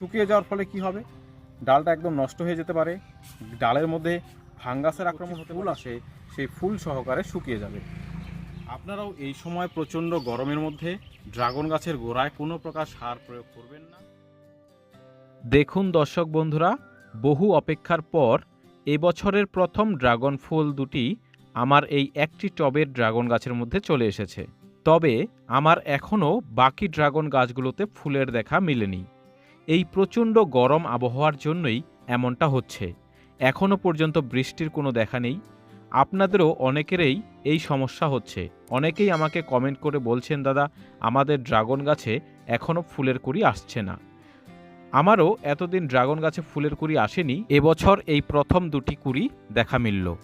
শুকিয়ে যাওয়ার ফলে কি হবে? ডালটা একদম নষ্ট হয়ে যেতে পারে। ডালের মধ্যে ফাঙ্গাসের আক্রমণ হতে ফুল আসে সেই ফুল সহকারে শুকিয়ে যাবে। আপনারাও এই সময় প্রচণ্ড গরমের মধ্যে ড্রাগন গাছের গোড়ায় কোনো প্রকার সার প্রয়োগ করবেন না। দেখুন দর্শক বন্ধুরা বহু অপেক্ষার পর এবছরের প্রথম ড্রাগন ফুল দুটি আমার এই একটি টবের ড্রাগন গাছের মধ্যে চলে এসেছে। তবে আমার এখনও বাকি ড্রাগন গাছগুলোতে ফুলের দেখা মিলেনি। এই প্রচণ্ড গরম আবহাওয়ার জন্যই এমনটা হচ্ছে। এখনও পর্যন্ত বৃষ্টির কোনো দেখা নেই। আপনাদেরও অনেকেরই এই সমস্যা হচ্ছে। অনেকেই আমাকে কমেন্ট করে বলছেন, দাদা, আমাদের ড্রাগন গাছে এখনও ফুলের কুড়ি আসছে না। আমারও এতদিন ড্রাগন গাছে ফুলের কুড়ি আসেনি, এবছর এই প্রথম দুটি কুড়ি দেখা মিলল।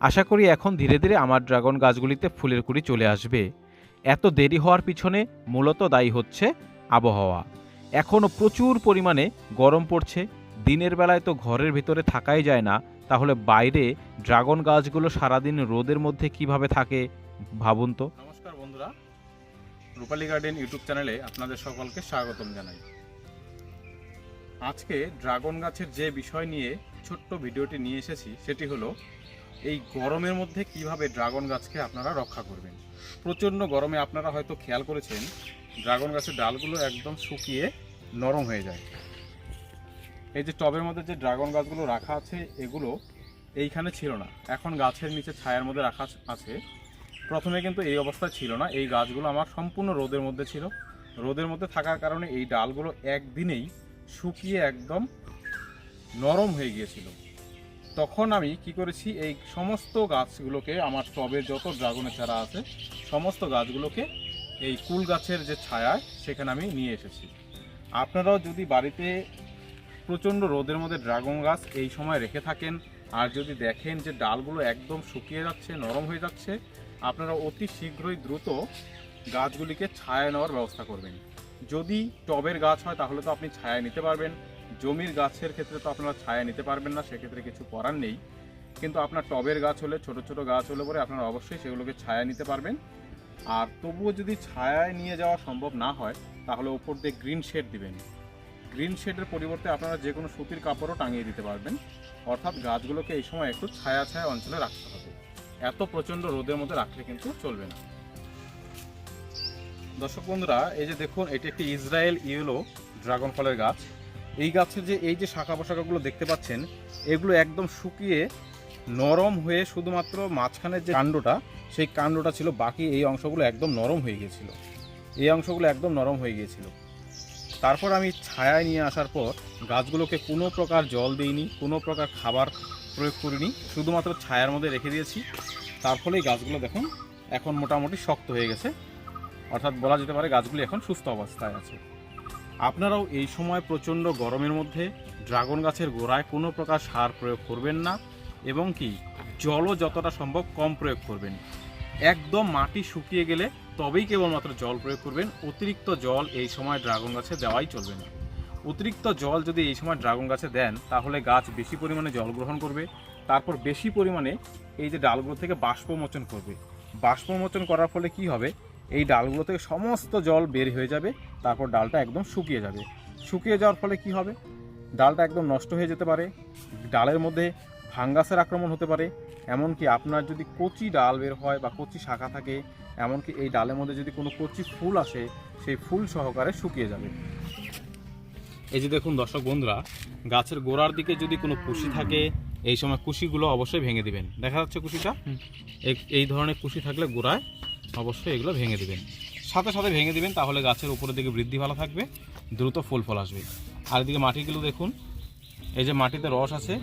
আশা করি এখন ধীরে ধীরে আমার ড্রাগন গাছগুলিতে ফুলের কুড়ি চলে আসবে। এত দেরি হওয়ার পিছনে মূলত দায়ী হচ্ছে আবহাওয়া। এখনও প্রচুর পরিমাণে গরম পড়ছে। দিনের বেলায় তো ঘরের ভিতরে থাকাই যায় না। তাহলে বাইরে ড্রাগন গাছগুলো সারাদিন রোদের মধ্যে কীভাবে থাকে, ভাবুন তো। নমস্কার বন্ধুরা। রূপালী গার্ডেন ইউটিউব চ্যানেলে আপনাদের সকলকে স্বাগতম জানাই। আজকে ড্রাগন গাছের যে বিষয় নিয়ে ছোট্ট ভিডিওটি নিয়ে এসেছি, সেটি হলো এই গরমের মধ্যে কীভাবে ড্রাগন গাছকে আপনারা রক্ষা করবেন। প্রচণ্ড গরমে আপনারা হয়তো খেয়াল করেছেন ড্রাগন গাছের ডালগুলো একদম শুকিয়ে নরম হয়ে যায়। এই যে টবের মধ্যে যে ড্রাগন গাছগুলো রাখা আছে, এগুলো এইখানে ছিল না। এখন গাছের নিচে ছায়ার মধ্যে রাখা আছে। প্রথমে কিন্তু এই অবস্থায় ছিল না। এই গাছগুলো আমার সম্পূর্ণ রোদের মধ্যে ছিল। রোদের মধ্যে থাকার কারণে এই ডালগুলো একদিনেই শুকিয়ে একদম নরম হয়ে গিয়েছিল। তখন আমি কি করেছি, এই সমস্ত গাছগুলোকে, আমার টবের যত ড্রাগনের চারা আছে, সমস্ত গাছগুলোকে এই কুল গাছের যে ছায়া, সেখানে আমি নিয়ে এসেছি। আপনারাও যদি বাড়িতে প্রচণ্ড রোদের মধ্যে ড্রাগন গাছ এই সময় রেখে থাকেন, আর যদি দেখেন যে ডালগুলো একদম শুকিয়ে যাচ্ছে, নরম হয়ে যাচ্ছে, আপনারা অতি শীঘ্রই দ্রুত গাছগুলিকে ছায়া নেওয়ার ব্যবস্থা করবেন। যদি টবের গাছ হয়, তাহলে তো আপনি ছায়া নিতে পারবেন। জমির গাছের ক্ষেত্রে তো আপনারা ছায়া নিতে পারবেন না, সেক্ষেত্রে কিছু করার নেই। কিন্তু আপনার টবের গাছ হলে, ছোট ছোট গাছ হলে পরে আপনারা অবশ্যই সেগুলোকে ছায়া নিতে পারবেন। আর তবুও যদি ছায়ায় নিয়ে যাওয়া সম্ভব না হয়, তাহলে ওপর দিয়ে গ্রিন শেড দিবেন। গ্রিন শেডের পরিবর্তে আপনারা যে কোনো সুতির কাপড়ও টাঙিয়ে দিতে পারবেন। অর্থাৎ গাছগুলোকে এই সময় একটু ছায়া ছায়া অঞ্চলে রাখতে হবে। এত প্রচণ্ড রোদের মধ্যে রাখলে কিন্তু চলবে না। দর্শক বন্ধুরা, এই যে দেখুন, এটি একটি ইসরায়েল ইয়েলো ড্রাগন ফলের গাছ। এই গাছের যে, এই যে শাখা পোশাকাগুলো দেখতে পাচ্ছেন, এগুলো একদম শুকিয়ে নরম হয়ে শুধুমাত্র মাঝখানের যে কাণ্ডটা সেই কাণ্ডটা ছিল, বাকি এই অংশগুলো একদম নরম হয়ে গিয়েছিল। এই অংশগুলো একদম নরম হয়ে গিয়েছিল। তারপর আমি ছায়ায় নিয়ে আসার পর গাছগুলোকে কোনো প্রকার জল দিইনি, কোনো প্রকার খাবার প্রয়োগ করিনি, শুধুমাত্র ছায়ার মধ্যে রেখে দিয়েছি। তার ফলে এই গাছগুলো দেখুন, এখন মোটামুটি শক্ত হয়ে গেছে। অর্থাৎ বলা যেতে পারে গাছগুলি এখন সুস্থ অবস্থায় আছে। আপনারাও এই সময় প্রচণ্ড গরমের মধ্যে ড্রাগন গাছের গোড়ায় কোনো প্রকার সার প্রয়োগ করবেন না এবং কি, জলও যতটা সম্ভব কম প্রয়োগ করবেন। একদম মাটি শুকিয়ে গেলে তবেই কেবলমাত্র জল প্রয়োগ করবেন। অতিরিক্ত জল এই সময় ড্রাগন গাছে দেওয়াই চলবে না। অতিরিক্ত জল যদি এই সময় ড্রাগন গাছে দেন, তাহলে গাছ বেশি পরিমাণে জল গ্রহণ করবে, তারপর বেশি পরিমাণে এই যে ডালগুলো থেকে বাষ্পমোচন করবে। বাষ্পমোচন করার ফলে কি হবে? এই ডালগুলো থেকে সমস্ত জল বের হয়ে যাবে, তারপর ডালটা একদম শুকিয়ে যাবে। শুকিয়ে যাওয়ার ফলে কি হবে? ডালটা একদম নষ্ট হয়ে যেতে পারে। ডালের মধ্যে ফাঙ্গাসের আক্রমণ হতে পারে এমনকি আপনার যদি কচি ডাল বের হয় বা কচি শাখা থাকে এমনকি এই ডালের মধ্যে যদি কোনো কচি ফুল আসে সেই ফুল সহকারে শুকিয়ে যাবে। এই যে দেখুন দর্শক বন্ধুরা গাছের গোড়ার দিকে যদি কোনো কুশি থাকে এই সময় কুশিগুলো অবশ্যই ভেঙে দিবেন। দেখা যাচ্ছে কুশিটা? এই- এই ধরনের কুশি থাকলে গোড়ায় অবশ্যই এগুলো ভেঙে দিবেন। সাথে সাথে ভেঙে দিবেন তাহলে গাছের উপরের দিকে বৃদ্ধি ভালো থাকবে দ্রুত ফুল ফল আসবে। আর এদিকে মাটিগুলো দেখুন এই যে মাটিতে রস আছে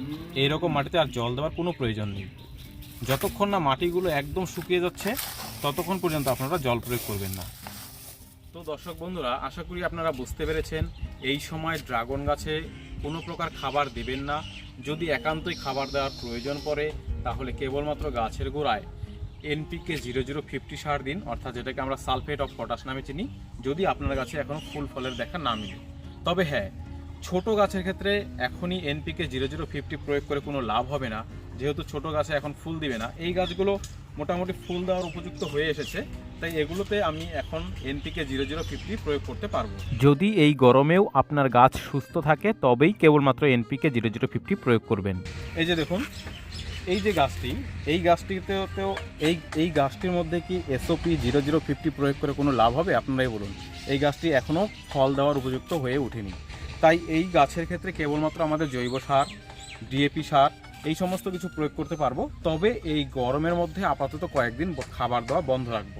এই রকম মাটিতে আর জল দেওয়ার কোনো প্রয়োজন নেই। যতক্ষণ না মাটিগুলো একদম শুকিয়ে যাচ্ছে, ততক্ষণ পর্যন্ত আপনারা জল প্রয়োগ করবেন না। তো দর্শক বন্ধুরা, আশা করি আপনারা বুঝতে পেরেছেন, এই সময় ড্রাগন গাছে কোনো প্রকার খাবার দেবেন না। যদি একান্তই খাবার দেওয়ার প্রয়োজন পড়ে, তাহলে কেবলমাত্র গাছের গোড়ায় এনপিকে জিরো জিরো ফিফটি সার দিন, অর্থাৎ যেটাকে আমরা সালফেট অফ পটাশ নামে চিনি, যদি আপনার গাছে এখনও ফুল ফলের দেখা না মিলে। তবে হ্যাঁ ছোট গাছের ক্ষেত্রে এখনই এনপিকে জিরো জিরো ফিফটি প্রয়োগ করে কোনো লাভ হবে না। যেহেতু ছোট গাছে এখন ফুল দিবে না এই গাছগুলো মোটামুটি ফুল দেওয়ার উপযুক্ত হয়ে এসেছে তাই এগুলোতে আমি এখন এনপিকে জিরো জিরো ফিফটি প্রয়োগ করতে পারব। যদি এই গরমেও আপনার গাছ সুস্থ থাকে তবেই কেবলমাত্র এনপিকে জিরো জিরো ফিফটি প্রয়োগ করবেন। এই যে দেখুন এই যে গাছটি এই গাছটিতেও তেও এই এই গাছটির মধ্যে কি এসওপি জিরো জিরো ফিফটি প্রয়োগ করে কোনো লাভ হবে? আপনারাই বলুন। এই গাছটি এখনও ফল দেওয়ার উপযুক্ত হয়ে ওঠেনি। তাই এই গাছের ক্ষেত্রে কেবলমাত্র আমাদের জৈব সার ডিএপি সার, এই সমস্ত কিছু প্রয়োগ করতে পারব। তবে এই গরমের মধ্যে আপাতত কয়েকদিন খাবার দেওয়া বন্ধ রাখব।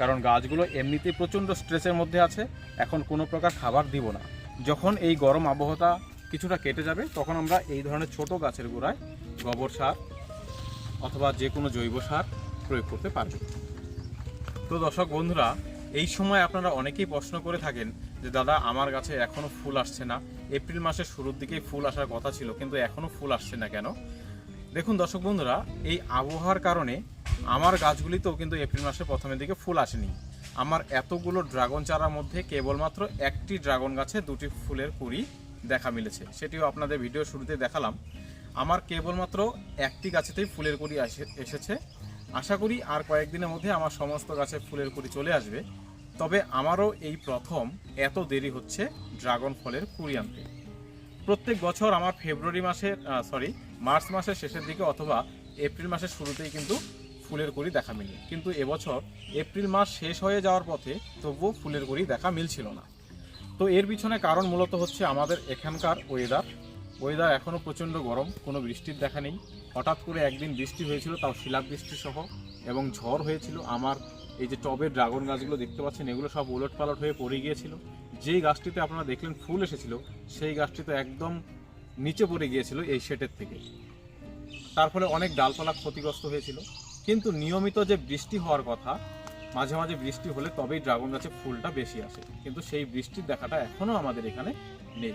কারণ গাছগুলো এমনিতেই প্রচণ্ড স্ট্রেসের মধ্যে আছে, এখন কোনো প্রকার খাবার দিব না। যখন এই গরম আবহাওয়াটা কিছুটা কেটে যাবে, তখন আমরা এই ধরনের ছোট গাছের গোড়ায় গোবর সার অথবা যে কোনো জৈব সার প্রয়োগ করতে পারবে। তো দর্শক বন্ধুরা, এই সময় আপনারা অনেকেই প্রশ্ন করে থাকেন যে দাদা, আমার গাছে এখনও ফুল আসছে না। এপ্রিল মাসের শুরুর দিকেই ফুল আসার কথা ছিল, কিন্তু এখনও ফুল আসছে না কেন? দেখুন দর্শক বন্ধুরা, এই আবহাওয়ার কারণে আমার গাছগুলিতেও কিন্তু এপ্রিল মাসের প্রথমের দিকে ফুল আসেনি। আমার এতগুলো ড্রাগন চারার মধ্যে কেবলমাত্র একটি ড্রাগন গাছে দুটি ফুলের কুড়ি দেখা মিলেছে। সেটিও আপনাদের ভিডিও শুরুতে দেখালাম। আমার কেবলমাত্র একটি গাছেতেই ফুলের কুড়ি এসেছে। আশা করি আর কয়েকদিনের মধ্যে আমার সমস্ত গাছে ফুলের কুড়ি চলে আসবে। তবে আমারও এই প্রথম এত দেরি হচ্ছে ড্রাগন ফলের কুড়ি আনতে। প্রত্যেক বছর আমার ফেব্রুয়ারি মাসের সরি মার্চ মাসের শেষের দিকে অথবা এপ্রিল মাসের শুরুতেই কিন্তু ফুলের কুড়ি দেখা মিলে। কিন্তু এবছর এপ্রিল মাস শেষ হয়ে যাওয়ার পথে তবুও ফুলের কুড়ি দেখা মিলছিল না। তো এর পিছনে কারণ মূলত হচ্ছে আমাদের এখানকার ওয়েদার ওয়েদার এখনও প্রচণ্ড গরম, কোনো বৃষ্টির দেখা নেই। হঠাৎ করে একদিন বৃষ্টি হয়েছিল, তাও শিলাপ বৃষ্টি সহ এবং ঝড় হয়েছিল আমার এই যে টবের ড্রাগন গাছগুলো দেখতে পাচ্ছেন, এগুলো সব উলট পালট হয়ে পড়ে গিয়েছিল। যেই গাছটিতে আপনারা দেখলেন ফুল এসেছিল, সেই গাছটি তো একদম নিচে পড়ে গিয়েছিল এই শেটের থেকে। তার ফলে অনেক ডালপালা ক্ষতিগ্রস্ত হয়েছিল। কিন্তু নিয়মিত যে বৃষ্টি হওয়ার কথা, মাঝে মাঝে বৃষ্টি হলে তবেই ড্রাগন গাছে ফুলটা বেশি আসে। কিন্তু সেই বৃষ্টির দেখাটা এখনও আমাদের এখানে নেই।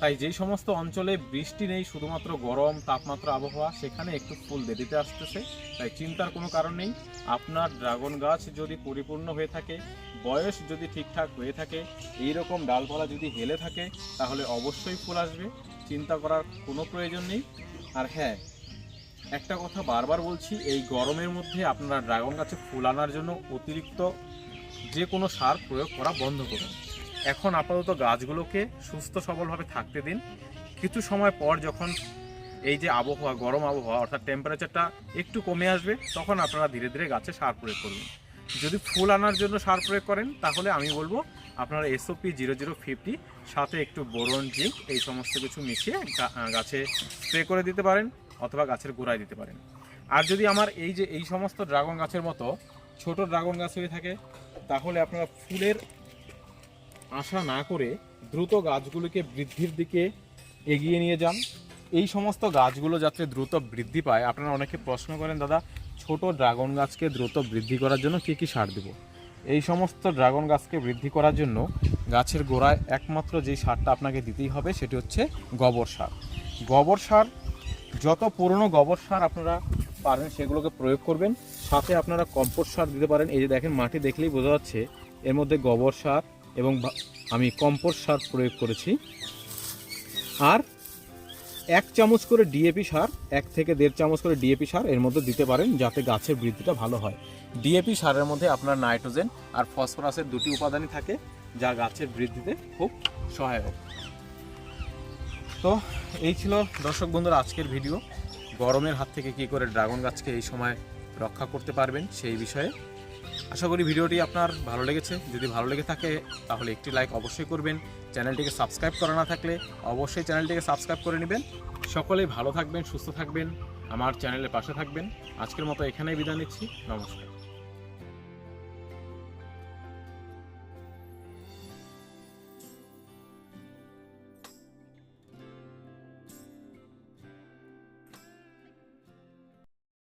তাই যেই সমস্ত অঞ্চলে বৃষ্টি নেই, শুধুমাত্র গরম, তাপমাত্রা, আবহাওয়া, সেখানে একটু ফুল দেরিতে আসতেছে। তাই চিন্তার কোনো কারণ নেই। আপনার ড্রাগন গাছ যদি পরিপূর্ণ হয়ে থাকে, বয়স যদি ঠিকঠাক হয়ে থাকে এই রকম ডালপালা যদি হেলে থাকে, তাহলে অবশ্যই ফুল আসবে। চিন্তা করার কোনো প্রয়োজন নেই। আর হ্যাঁ একটা কথা বারবার বলছি, এই গরমের মধ্যে আপনারা ড্রাগন গাছে ফুল আনার জন্য অতিরিক্ত যে কোনো সার প্রয়োগ করা বন্ধ করুন। এখন আপাতত গাছগুলোকে সুস্থ সবলভাবে থাকতে দিন। কিছু সময় পর যখন এই যে আবহাওয়া, গরম আবহাওয়া, অর্থাৎ টেম্পারেচারটা একটু কমে আসবে, তখন আপনারা ধীরে ধীরে গাছে সার প্রয়োগ করবেন যদি ফুল আনার জন্য সার প্রয়োগ করেন, তাহলে আমি বলব আপনারা এসওপি জিরো জিরো ফিফটি সাথে একটু বোরন, জিঙ্ক এই সমস্ত কিছু মিশিয়ে গাছে স্প্রে করে দিতে পারেন অথবা গাছের গোড়ায় দিতে পারেন। আর যদি আমার এই যে, এই সমস্ত ড্রাগন গাছের মতো ছোট ড্রাগন গাছ হয়ে থাকে, তাহলে আপনারা ফুলের আশা না করে দ্রুত গাছগুলোকে বৃদ্ধির দিকে এগিয়ে নিয়ে যান। এই সমস্ত গাছগুলো যাতে দ্রুত বৃদ্ধি পায়, আপনারা অনেকে প্রশ্ন করেন, দাদা, ছোট ড্রাগন গাছকে দ্রুত বৃদ্ধি করার জন্য কী কী সার দেব? এই সমস্ত ড্রাগন গাছকে বৃদ্ধি করার জন্য গাছের গোড়ায় একমাত্র যেই সারটা আপনাকে দিতেই হবে, সেটি হচ্ছে গোবর সার। গোবর সার, যত পুরনো গোবর সার আপনারা পারেন, সেগুলোকে প্রয়োগ করবেন। সাথে আপনারা কম্পোস্ট সার দিতে পারেন। এই যে দেখেন, মাটি দেখলেই বোঝা যাচ্ছে এর মধ্যে গোবর সার এবং আমি কম্পোস্ট সার প্রয়োগ করেছি। আর এক চামচ করে ডিএপি সার, এক থেকে দেড় চামচ করে ডিএপি সার এর মধ্যে দিতে পারেন যাতে গাছের বৃদ্ধিটা ভালো হয়। ডিএপি সারের মধ্যে আপনার নাইট্রোজেন আর ফসফরাসের দুটি উপাদানই থাকে যা গাছের বৃদ্ধিতে খুব সহায়ক। তো এই ছিল দর্শক বন্ধুরা আজকের ভিডিও। গরমের হাত থেকে কী করে ড্রাগন গাছকে এই সময় রক্ষা করতে পারবেন সেই বিষয়ে আশা করি ভিডিওটি আপনার ভালো লেগেছে। যদি ভালো লেগে থাকে, তাহলে একটি লাইক অবশ্যই করবেন। চ্যানেলটিকে সাবস্ক্রাইব করা না থাকলে অবশ্যই চ্যানেলটিকে সাবস্ক্রাইব করে নেবেন। সকলে ভালো থাকবেন, সুস্থ থাকবেন, আমার চ্যানেলের পাশে থাকবেন। আজকের মতো এখানেই বিদায় নিচ্ছি। নমস্কার।